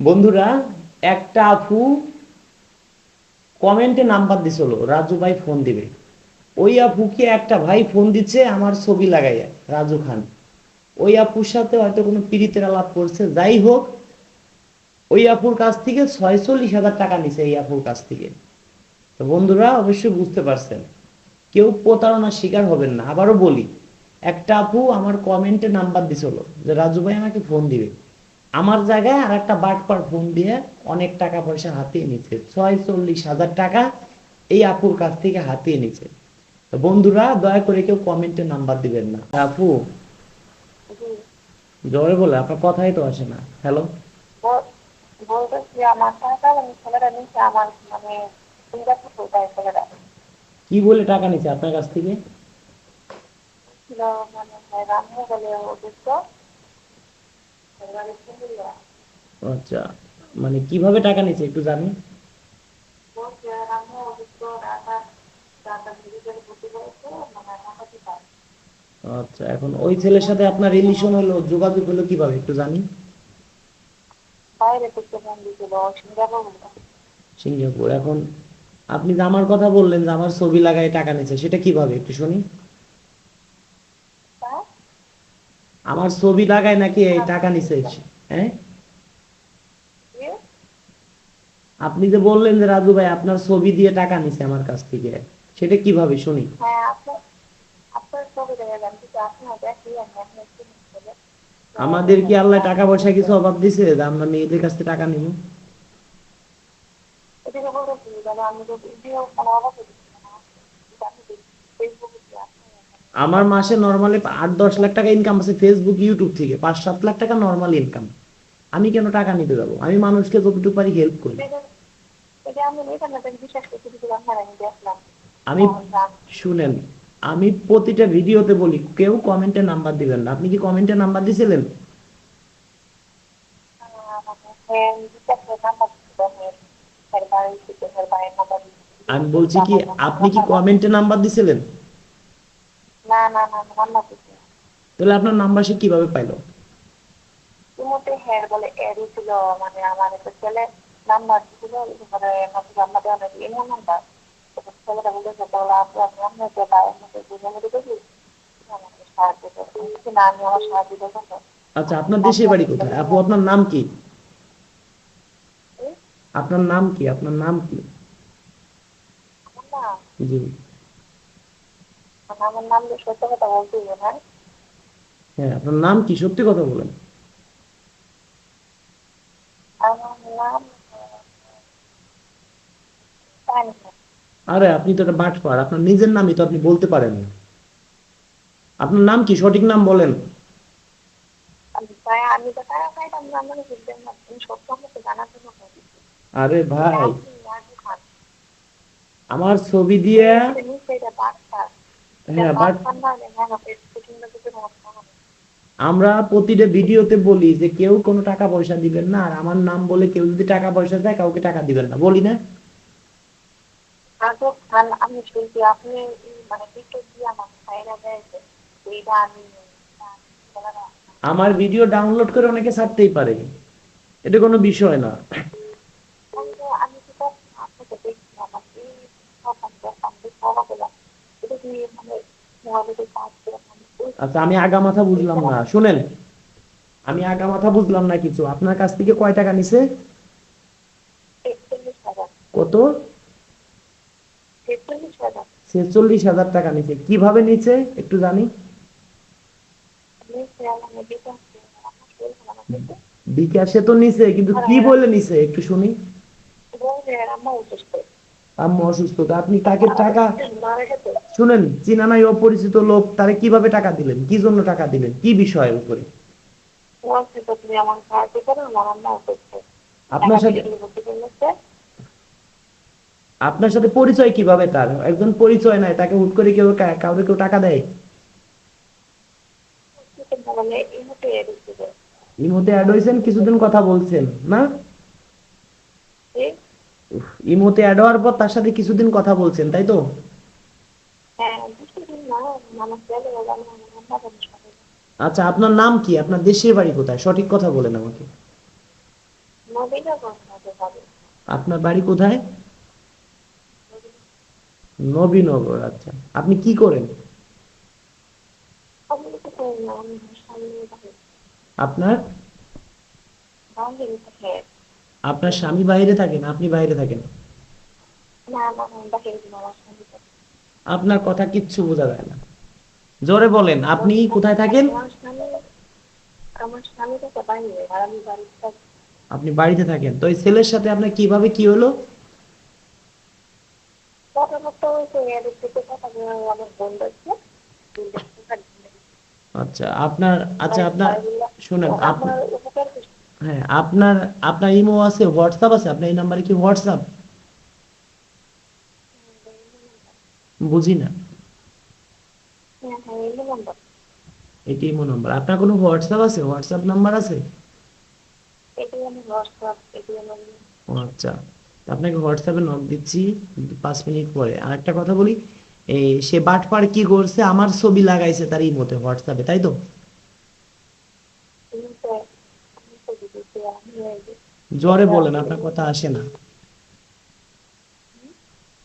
বন্ধুরা, একটা আপু কমেন্টে নাম্বার দিছিল, রাজু ভাই ফোন দিবে। ওই আপুকে একটা ভাই ফোন দিচ্ছে, আমার ছবি লাগাইয়া, রাজু খান। ওই আপুর সাথে হয়তো কোনো পীড়িতের আলাপ করছে, যাই হোক, ওই আপুর কাছ থেকে ছয়চল্লিশ হাজার টাকা নিছে এই আপুর কাছ থেকে। তো বন্ধুরা, অবশ্যই বুঝতে পারছেন। কেউ প্রতারণার শিকার হবেন না, আবারও বলি একটা আপু আমার কমেন্টে নাম্বার দিছিল যে রাজু ভাই আমাকে ফোন দিবে। আমার জায়গায় আর একটা বাটপার ফোন দিয়ে অনেক টাকা পয়সা হাতিয়ে নিচ্ছে। ছয় চল্লিশ হাজার টাকা এই আপুর কাছ থেকে হাতিয়ে নিচ্ছে। বন্ধুরা দয়া করে কেউ কমেন্টে নাম্বার দিবেন না। আপু জোরে বলে আপনার কথাই তো আসে না। হ্যালো মানে কি বলে টাকা নিচ্ছে আপনার কাছ থেকে? ছিল মানে রান্না বলে অভিজ্ঞ আচ্ছা মানে কীভাবে টাকা নিচ্ছে একটু জানি? মানে আচ্ছা এখন ওই ছেলের সাথে আপনার রিলেশন হলো যোগাযোগ হলো কীভাবে একটু জানি? সিঙ্গাপুর। এখন আপনি যে আমার কথা বললেন যে আমার ছবি লাগায় টাকা নিচ্ছে সেটা কীভাবে একটু শুনি তা আমার ছবি লাগায় নাকি এই টাকা নিচ্ছে হ্যাঁ? আপনি যে বললেন যে রাজু ভাই আপনার ছবি দিয়ে টাকা নিচ্ছে আমার কাছ থেকে সেটা কীভাবে শুনি? হ্যাঁ বলে আমাদের কি আল্লাহ টাকা পয়সা কিছু অভাব দিছে যে আমরা মেয়েদের কাছ থেকে টাকা নিব? আমি আমার মাসে নর্মালি আট দশ লাখ টাকা ইনকাম আছে ফেসবুক ইউটিউব থেকে। পাঁচ সাত লাখ টাকা নর্মাল ইনকাম আমি কেন টাকা নিতে যাব? আমি মানুষকে যতটুকু পারি হেল্প করি। আমি শুনেন আমি প্রতিটা ভিডিওতে বলি কেউ কমেন্টে নাম্বার দিবেন না। আপনি কি কমেন্টে নাম্বার দিছিলেন? আমি বলছি কি আপনি কি কমেন্টে নাম্বার দিছিলেন? না না না না না তাহলে আপনার নাম্বার সে কীভাবে পাইলো? ইমোতে হেয়ার বলে ছিল মানে আমার একটা ছেলে নাম্বার ছিল মানে দেওয়া নাকি এমন নাম্বার? ছেলেটা বলেছে বলে আপনি আপনি আপনাকে বাইরের মধ্যে বুঝে মধ্যে দেখি। আমাকে সাহায্য না আমি আমার সাহায্য করবেন না আচ্ছা আপনার দেশের বাড়ি কোথায়? আপু আপনার নাম কি? আপনার নাম কি? আপনার নাম কি? জি। আমার নাম দিয়ে সত্য কথা বলতে হবে হ্যাঁ আপনার নাম কি সত্যি কথা বলেন? আমার নাম আরে আপনি তো একটা বাটপার আপনার নিজের নামই তো আপনি বলতে পারেন না। আপনার নাম কি সঠিক নাম বলেন। আরে ভাই। আমার ছবি দিয়ে হ্যাঁ বাট হ্যাঁ আমরা প্রতিটা ভিডিওতে বলি যে কেউ কোনো টাকা পয়সা দিবেন না আর আমার নাম বলে কেউ যদি টাকা পয়সা দেয় কাউকে টাকা দিবেন না বলি না? আমি আপনি মানে দিয়ে আমি আমার ভিডিও ডাউনলোড করে অনেকে ছাড়তেই পারে। এটা কোনো বিষয় না কিন্তু আমি তো তো আপনাকে দেখছিলাম আপনি সব আমি দেখলাম দেখে অবাক হলাম এটা কি মানে মোবাইলে কাজ করে আমি বুঝতে আচ্ছা আমি আগা মাথা বুঝলাম না। শুনেন, আমি আগা মাথা বুঝলাম না কিছু। আপনার কাছ থেকে কয় টাকা নিছে? কত? ছেচল্লিশ হাজার টাকা নিছে। কীভাবে নিছে, একটু জানি? বিকাশে তো নিছে, কিন্তু কি বলে নিছে, একটু শুনি। আম্মু আপনি তাকে টাকা শুনেন চিনা নাই অপরিচিত লোক তারে কীভাবে টাকা দিলেন? কি জন্য টাকা দিলেন? কি বিষয়ের উপরে? আপনার সাথে আপনার সাথে পরিচয় কীভাবে তার? একজন পরিচয় নাই তাকে হুট করে কেউ কাউকে কেউ টাকা দেয়? এই ইমোতে অ্যাড হয়েছেন কিছুদিন কথা বলছেন না? ইমোতে অ্যাড হওয়ার পর তার সাথে কিছুদিন কথা বলছেন তাই তো? হ্যাঁ আচ্ছা আপনার নাম কি? আপনার দেশের বাড়ি কোথায়? সঠিক কথা বলেন আমাকে। নবীনগর আপনার বাড়ি কোথায়? নবীনগর আচ্ছা। আপনি কি করেন? আপনার? আপনার স্বামী বাইরে থাকেন আপনি বাইরে থাকেন। আপনার কথা কিচ্ছু বোঝা যায় না। জোরে বলেন আপনি কোথায় থাকেন? আপনি বাড়িতে থাকেন। তো এই ছেলের সাথে আপনার কীভাবে কি হলো। আচ্ছা আপনার আচ্ছা আপনার শুনেন আপনার। হ্যাঁ আপনার আপনার ইমো আছে হোয়াটসঅ্যাপ আছে আপনার এই নাম্বারে কি হোয়াটসঅ্যাপ? বুঝি না। হ্যাঁ হ্যাঁ এটি ইমো নাম্বার। আপনার কোনো হোয়াটসঅ্যাপ আছে? হোয়াটসঅ্যাপ নাম্বার আছে? আচ্ছা। আপনাকে হোয়াটসঅ্যাপে নক দিচ্ছি পাঁচ মিনিট পরে। আর একটা কথা বলি এই সে বাটপার কি করছে? আমার ছবি লাগাইছে তার ইমোতে হোয়াটসঅ্যাপে তাই তো কিন্তু আমি তো দিদি আমি এই জোরে বলেন, আপনার কথা আসে না।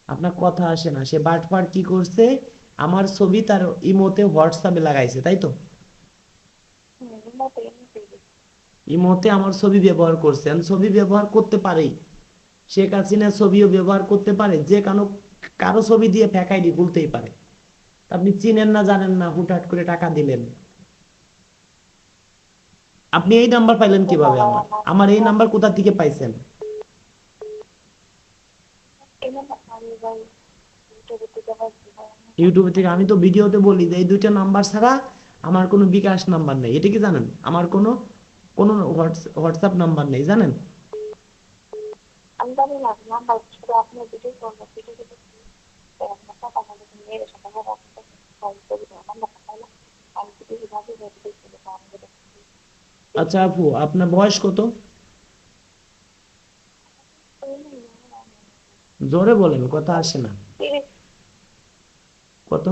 আপনার কথা আসে না। সে বাটপার কি করছে? আমার ছবি তার ইমোতে হোয়াটসঅ্যাপে লাগাইছে, তাই তো। ইমোতে আমার ছবি ব্যবহার করছে। ছবি ব্যবহার করতে পারি। শেখ হাসিনার ছবিও ব্যবহার করতে পারে। যে কারও কারও ছবি দিয়ে ফেকাইডি খুলতেই পারে। আপনি চিনেন না, জানেন না, হুটহাট করে টাকা দিলেন। আপনি এই নাম্বার পাইলেন কীভাবে আমার? আমার এই নাম্বার কোথা থেকে পাইছেন? ইউটিউব থেকে। আমি তো ভিডিওতে বলি যে এই দুইটা নাম্বার ছাড়া আমার কোনো বিকাশ নাম্বার নেই। এটা কি জানেন? আমার কোনো কোনো হোয়াটসঅ্যাপ নাম্বার নেই, জানেন? আমি আচ্ছা আপু, আপনার বয়স কত? জোরে বলেন, কথা আসে না। কত?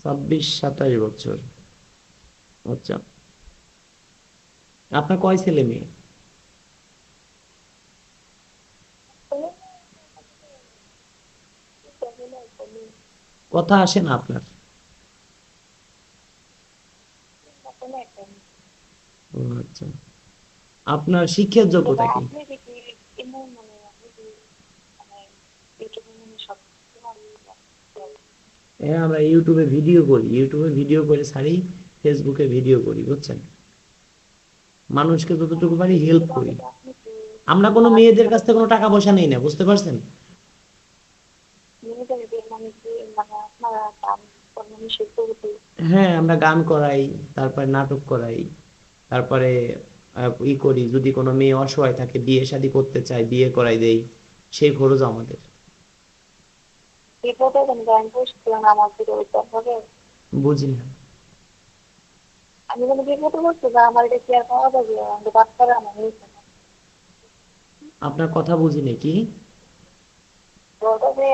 ছাব্বিশ, সাতাশ বছর। আচ্ছা। আপনার কয় ছেলে মেয়ে? কথা আসে না আপনার। আচ্ছা। আপনার শিক্ষার যোগ্যতা কি? মানে মানে মানে হ্যাঁ আমরা ইউটিউবে ভিডিও করি। ইউটিউবে ভিডিও করে ছাড়ি ফেসবুকে ভিডিও করি বুঝছেন? মানুষকে যতটুকু পারি হেল্প করি। আমরা কোনো মেয়েদের কাছ থেকে কোনো টাকা পয়সা নেই না বুঝতে পারছেন? হ্যাঁ আমরা গান করাই তারপর নাটক করাই। তারপরে ই করি যদি কোনো মেয়ে অসহায় থাকে বিয়ে শাদী করতে চায় বিয়ে করাই দেই সেই খরচ আমাদের। বুঝি না আমি বিপদে আমার এটা কি আর পাওয়া যাবে? আমাদের বাচ্চারা আমার আপনার কথা বুঝি নাকি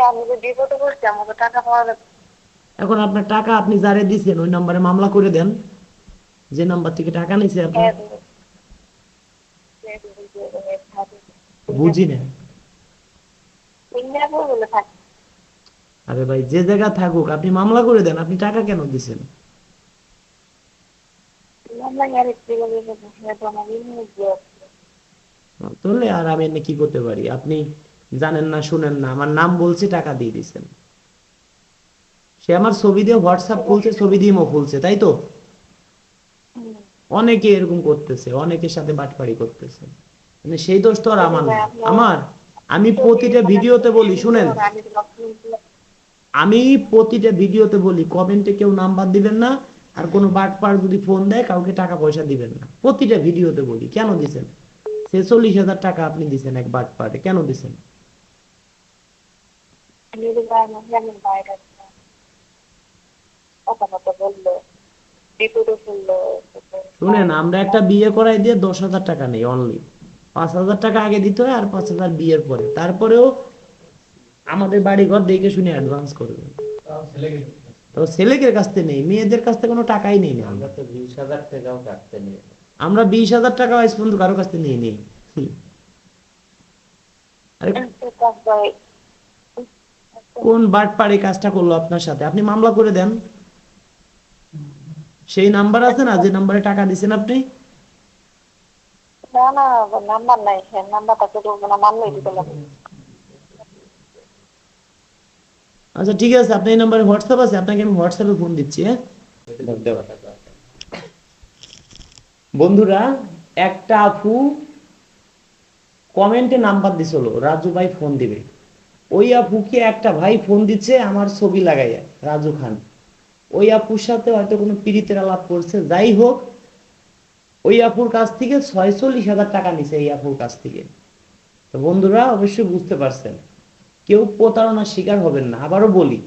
আমি যে বিপদে আমাকে টাকা পাওয়া যাবে এখন আপনার টাকা আপনি যারে দিছেন ওই নাম্বারে মামলা করে দেন। যে নাম্বার থেকে টাকা নিছে আপনি। বুঝি না। আরে ভাই যে জায়গা থাকুক আপনি মামলা করে দেন আপনি টাকা কেন দিছেন? তাহলে আর আমি এনে কি করতে পারি? আপনি জানেন না শুনেন না আমার নাম বলছে টাকা দিয়ে দিছেন। সে আমার ছবি দিয়ে হোয়াটসঅ্যাপ খুলছে ছবি দিয়ে মো খুলছে তাই তো। অনেকে এরকম করতেছে, অনেকের সাথে বাটপাড়ি করতেছে। মানে সেই দোষ তো আর আমার না। আমার, আমি প্রতিটা ভিডিওতে বলি, শুনেন। আমি প্রতিটা ভিডিওতে বলি, কমেন্টে কেউ নাম্বার দিবেন না, আর কোনো বাটপার যদি ফোন দেয়, কাউকে টাকা পয়সা দিবেন না। প্রতিটা ভিডিওতে বলি, কেন দিছেন? ছেচল্লিশ হাজার টাকা আপনি দিছেন এক বাটপারে কেন দিছেন? বলল। শুনেন আমরা একটা বিয়ে করাই দিয়ে দশ হাজার টাকা নেই অনলি পাঁচ হাজার টাকা আগে দিতে হয় আর পাঁচ হাজার বিয়ের পরে। তারপরেও আমাদের বাড়ি ঘর দেখে শুনে অ্যাডভান্স করবেন তো ছেলেদের কাছ থেকে নেই মেয়েদের কাছ থেকে কোনো টাকাই নেই না। আমরা তো বিশ হাজার টাকাও কাটতে নিয়ে আমরা বিশ হাজার টাকা আজ পর্যন্ত কারও কাছ থেকে নিয়ে নেই। কোন বাট পাড়ে কাজটা করল আপনার সাথে? আপনি মামলা করে দেন। সেই নাম্বার আছে না? যে নাম্বারে টাকা দিছেন আপনি? না না নাম্বার নাই। হ্যাঁ নাম্বারটা তো না মানলেই দিতে লাগবে আচ্ছা ঠিক আছে আপনি এই নাম্বারে হোয়াটসঅ্যাপ আছে আপনাকে আমি হোয়াটসঅ্যাপে ফোন দিচ্ছি হ্যাঁ? বন্ধুরা একটা আপু কমেন্টে নাম্বার দিছিল রাজু ভাই ফোন দিবে। ওই আপুকে একটা ভাই ফোন দিচ্ছে আমার ছবি লাগাইয়া রাজু খান। ওই আপুর সাথে হয়তো কোনো পীড়িতের আলাপ করছে, যাই হোক, ওই আপুর কাছ থেকে ছয়চল্লিশ হাজার টাকা নিছে এই আপুর কাছ থেকে। তো বন্ধুরা, অবশ্যই বুঝতে পারছেন, কেউ প্রতারণার শিকার হবেন না। আবারও বলি,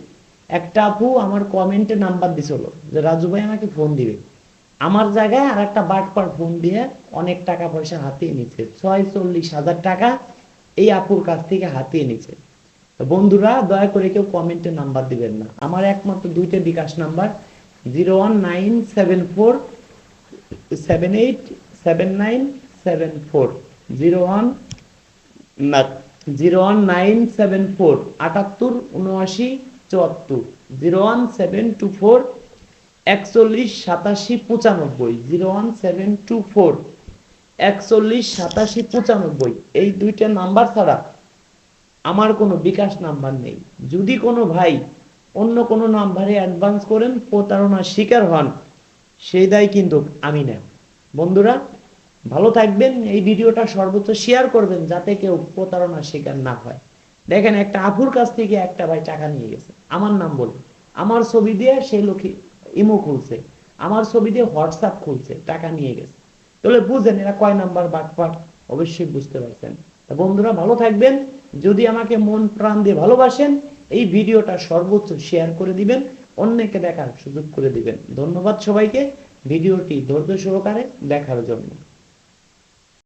একটা আপু আমার কমেন্টে নাম্বার দিছিল যে, রাজু ভাই আমাকে ফোন দিবে। আমার জায়গায় আর একটা বাটপার ফোন দিয়ে অনেক টাকা পয়সা হাতিয়ে নিচ্ছে ছয় চল্লিশ হাজার টাকা এই আপুর কাছ থেকে হাতিয়ে নিচ্ছে। বন্ধুরা, দয়া করে কেউ কমেন্টে নাম্বার দিবেন না। আমার একমাত্র দুইটা bKash number zero one nine seven four seven eight seven nine seven four zero one না zero one nine seven four আটাত্তর, উনআশি, চুয়াত্তর zero one seven two four একচল্লিশ, সাতাশি, পঁচানব্বই zero one seven two four একচল্লিশ, সাতাশি, পঁচানব্বই। এই দুইটা নাম্বার ছাড়া আমার কোনো বিকাশ নাম্বার নেই। যদি কোনো ভাই অন্য কোনো নাম্বারে অ্যাডভান্স করেন, প্রতারণার শিকার হন, সেই দায় কিন্তু আমি না বন্ধুরা, ভালো থাকবেন, এই ভিডিওটা সর্বোচ্চ শেয়ার করবেন যাতে কেউ প্রতারণার শিকার না হয়। দেখেন, একটা আপুর কাছ থেকে একটা ভাই টাকা নিয়ে গেছে। আমার নাম বলে আমার ছবি দিয়ে সেই লোকে ইমো খুলছে। আমার ছবি দিয়ে হোয়াটসঅ্যাপ খুলছে, টাকা নিয়ে গেছে। তাহলে বুঝেন এরা কয় নাম্বার বাটপাট? অবশ্যই বুঝতে পারছেন। বন্ধুরা ভালো থাকবেন। যদি আমাকে মন প্রাণ দিয়ে ভালোবাসেন, এই ভিডিওটা সর্বোচ্চ শেয়ার করে দিবেন, অন্যকে দেখার সুযোগ করে দিবেন। ধন্যবাদ সবাইকে। ভিডিওটি ধৈর্য সহকারে দেখার জন্য।